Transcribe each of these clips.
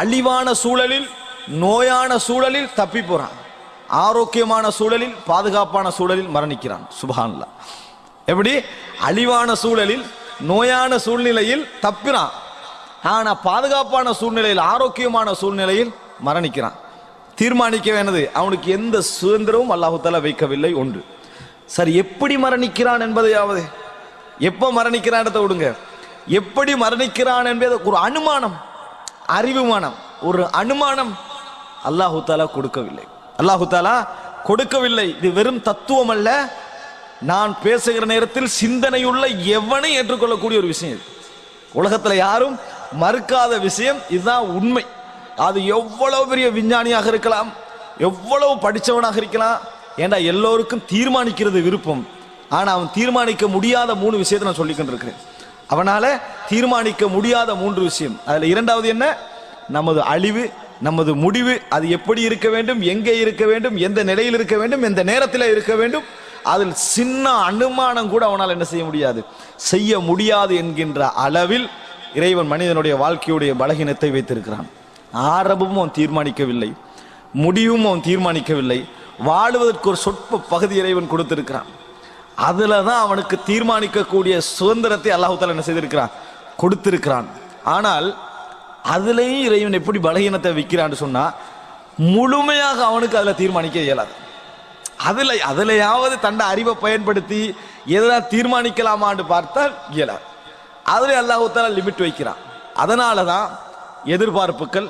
அழிவான சூழலில் நோயான சூழலில் தப்பி போறான் ஆரோக்கியமான சூழலில் பாதுகாப்பான சூழலில் மரணிக்கிறான். சுபஹான்லா எப்படி? அழிவான சூழலில் நோயான சூழ்நிலையில் தப்பினான் ஆனா பாதுகாப்பான சூழ்நிலையில் ஆரோக்கியமான சூழ்நிலையில் மரணிக்கிறான். தீர்மானிக்க வேண்டது அவனுக்கு எந்த சுதந்திரமும் அல்லாஹுத்தால வைக்கவில்லை ஒன்று. சரி எப்படி மரணிக்கிறான் என்பதையாவது? எப்போ மரணிக்கிறான் இடத்த விடுங்க. எப்படி மரணிக்கிறான் என்பது ஒரு அனுமானம். அறிவுமானம் ஒரு அனுமானம் அல்லாஹு தாலா கொடுக்கவில்லை. அல்லாஹு தாலா கொடுக்கவில்லை. இது வெறும் தத்துவம் அல்ல. நான் பேசுகிற நேரத்தில் சிந்தனையுள்ள எவனை ஏற்றுக்கொள்ளக்கூடிய ஒரு விஷயம் இது? உலகத்தில் யாரும் மறுக்காத விஷயம் இதுதான் உண்மை. அது எவ்வளவு பெரிய விஞ்ஞானியாக இருக்கலாம் எவ்வளவு படித்தவனாக இருக்கலாம். ஏண்டா எல்லோருக்கும் தீர்மானிக்கிறது விருப்பம். ஆனால் அவன் தீர்மானிக்க முடியாத மூணு விஷயத்தை நான் சொல்லிக்கிட்டு இருக்கிறேன் அவனால தீர்மானிக்க முடியாத மூன்று விஷயம். அதில் இரண்டாவது என்ன? நமது அழிவு நமது முடிவு அது எப்படி இருக்க வேண்டும் எங்கே இருக்க வேண்டும் எந்த நிலையில் இருக்க வேண்டும் எந்த நேரத்தில் இருக்க வேண்டும் அதில் சின்ன அனுமானம் கூட அவனால் என்ன செய்ய முடியாது. செய்ய முடியாது என்கின்ற அளவில் இறைவன் மனிதனுடைய வாழ்க்கையுடைய பலகீனத்தை வைத்திருக்கிறான். ஆரம்பமும் அவன் தீர்மானிக்கவில்லை. முடிவும் அவன் தீர்மானிக்கவில்லை. வாழுவதற்கு ஒரு சொற்ப பகுதி இறைவன் கொடுத்திருக்கிறான். அதில் தான் அவனுக்கு தீர்மானிக்கக்கூடிய சுதந்திரத்தை அல்லாஹால என்ன செய்திருக்கிறான்? கொடுத்திருக்கிறான். ஆனால் அதுலேயும் இறைவன் எப்படி பலகீனத்தை விற்கிறான்னு சொன்னா முழுமையாக அவனுக்கு அதில் தீர்மானிக்க இயலாது. அதில் அதிலையாவது தண்டை அறிவை பயன்படுத்தி எதனால் தீர்மானிக்கலாமான்னு பார்த்தால் இயலாது. அதில் அல்லாஹால லிமிட் வைக்கிறான். அதனால தான் எதிர்பார்ப்புகள்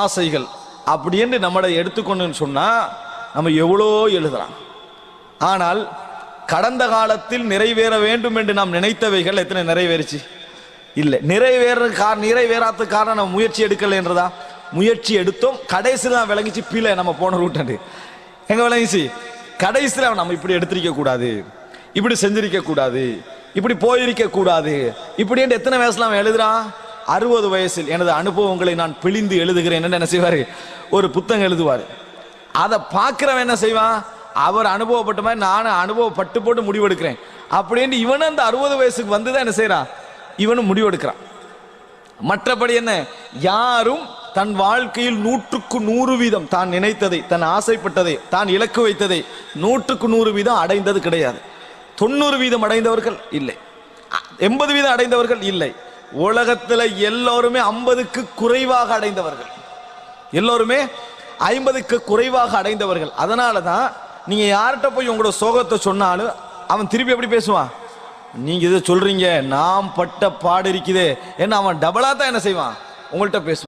ஆசைகள் அப்படின்னு நம்மளை எடுத்துக்கொண்டுன்னு சொன்னால் நம்ம எவ்வளோ எழுதலாம். ஆனால் கடந்த காலத்தில் நிறைவேற வேண்டும் என்று நாம் நினைத்தவைகள் எத்தனை நிறைவேறுச்சு? இல்லை. நிறைவேற கார நிறைவேறாத காரணம் நம்ம முயற்சி எடுக்கலை என்றதா? முயற்சி எடுத்தோம். கடைசியில் தான் விளங்கிச்சு பீல நம்ம போன ரூட்டு எங்கே விளங்கிச்சு? கடைசியில் நம்ம இப்படி எடுத்திருக்க கூடாது. இப்படி செஞ்சிருக்க கூடாது. இப்படி போயிருக்க கூடாது. இப்படி எத்தனை வயசுல அவன் எழுதுறான்? அறுபது வயசில். எனது அனுபவங்களை நான் பிழிந்து எழுதுகிறேன். என்ன செய்வார்? ஒரு புத்தகம் எழுதுவார். அதை பார்க்குறவன் என்ன செய்வான்? அவர் அனுபவப்பட்ட மாதிரி நானும் அனுபவப்பட்டு போட்டு முடிவெடுக்கிறேன். அப்படின்ட்டு இவனும் அந்த அறுபது வயசுக்கு வந்து தான் என்ன செய்கிறான் இவனும் முடிவெடுக்கிறான். மற்றபடி என்ன? யாரும் தன் வாழ்க்கையில் நூற்றுக்கு நூறு வீதம் தான் நினைத்ததை தன் ஆசைப்பட்டதை தான் இலக்கு வைத்ததை நூற்றுக்கு நூறு வீதம் அடைந்தது கிடையாது. தொண்ணூறு வீதம் அடைந்தவர்கள் இல்லை. எண்பது வீதம் அடைந்தவர்கள் இல்லை. உலகத்தில் எல்லோருமே ஐம்பதுக்கு குறைவாக அடைந்தவர்கள். எல்லோருமே ஐம்பதுக்கு குறைவாக அடைந்தவர்கள். அதனால தான் நீங்கள் யார்கிட்ட போய் உங்களோட சோகத்தை சொன்னாலும் அவன் திருப்பி எப்படி பேசுவான்? நீங்க இதை சொல்றீங்க? நாம் பட்ட பாடு இருக்குதே. என்ன அவன் டபுளா தான் என்ன செய்வான்? உங்கள்கிட்ட பேசுவான்.